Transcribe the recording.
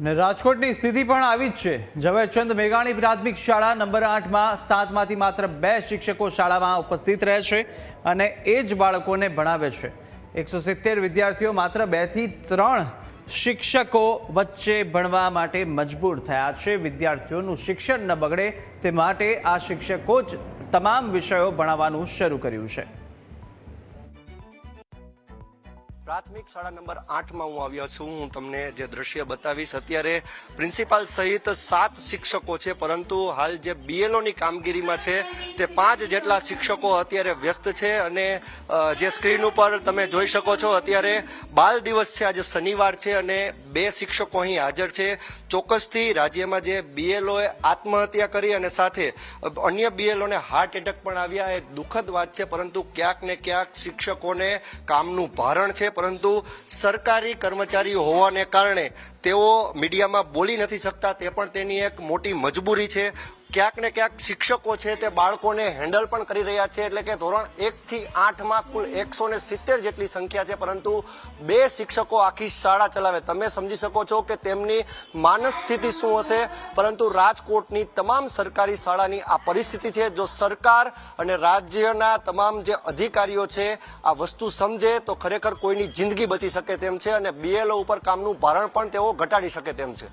ને રાજકોટની સ્થિતિ પણ આવી જ છે. ઝવેરચંદ મેઘાણી પ્રાથમિક શાળા નંબર આઠમાં સાતમાંથી માત્ર બે શિક્ષકો શાળામાં ઉપસ્થિત રહે છે અને એ જ બાળકોને ભણાવે છે. એકસો સિત્તેર વિદ્યાર્થીઓ માત્ર બેથી ત્રણ શિક્ષકો વચ્ચે ભણવા માટે મજબૂર થયા છે. વિદ્યાર્થીઓનું શિક્ષણ ન બગડે તે માટે આ શિક્ષકો જ તમામ વિષયો ભણાવવાનું શરૂ કર્યું છે. પ્રાથમિક શાળા નંબર આઠમાં હું આવ્યો છું. હું તમને જે દ્રશ્ય બતાવીશ, અત્યારે પ્રિન્સિપાલ સહિત સાત શિક્ષકો છે, પરંતુ હાલ જે બીએલઓની કામગીરીમાં છે, તે પાંચ જેટલા શિક્ષકો અત્યારે વ્યસ્ત છે અને જે સ્ક્રીન ઉપર તમે જોઈ શકો છો, અત્યારે બાલ દિવસ છે, આજે શનિવાર છે અને બે શિક્ષકો અહીં હાજર છે. ચોક્કસથી રાજ્યમાં જે બીએલઓએ આત્મહત્યા કરી અને સાથે અન્ય બીએલઓને હાર્ટ એટેક પણ આવ્યા, એ દુઃખદ વાત છે, પરંતુ ક્યાંક ને ક્યાંક શિક્ષકોને કામનું ભારણ છે પરંતુ સરકારી કર્મચારી હોવાને કારણે તેઓ મીડિયામાં બોલી નથી શકતા. તે પણ તેની એક મોટી મજબૂરી છે. ક્યાંક ને ક્યાંક શિક્ષકો છે તે બાળકોને હેન્ડલ પણ કરી રહ્યા છે એટલે કે ધોરણ એક થી આઠમાં કુલ એકસો ને સિત્તેર જેટલી સંખ્યા છે, પરંતુ બે શિક્ષકો આખી શાળા ચલાવે. તમે સમજી શકો છો કે તેમની માનસ સ્થિતિ શું હશે, પરંતુ રાજકોટની તમામ સરકારી શાળાની આ પરિસ્થિતિ છે. જો સરકાર અને રાજ્યના તમામ જે અધિકારીઓ છે આ વસ્તુ સમજે, તો ખરેખર કોઈની જિંદગી બચી શકે તેમ છે અને બીએલઓ ઉપર કામનું ભારણ પણ તેઓ ઘટાડી શકે તેમ છે.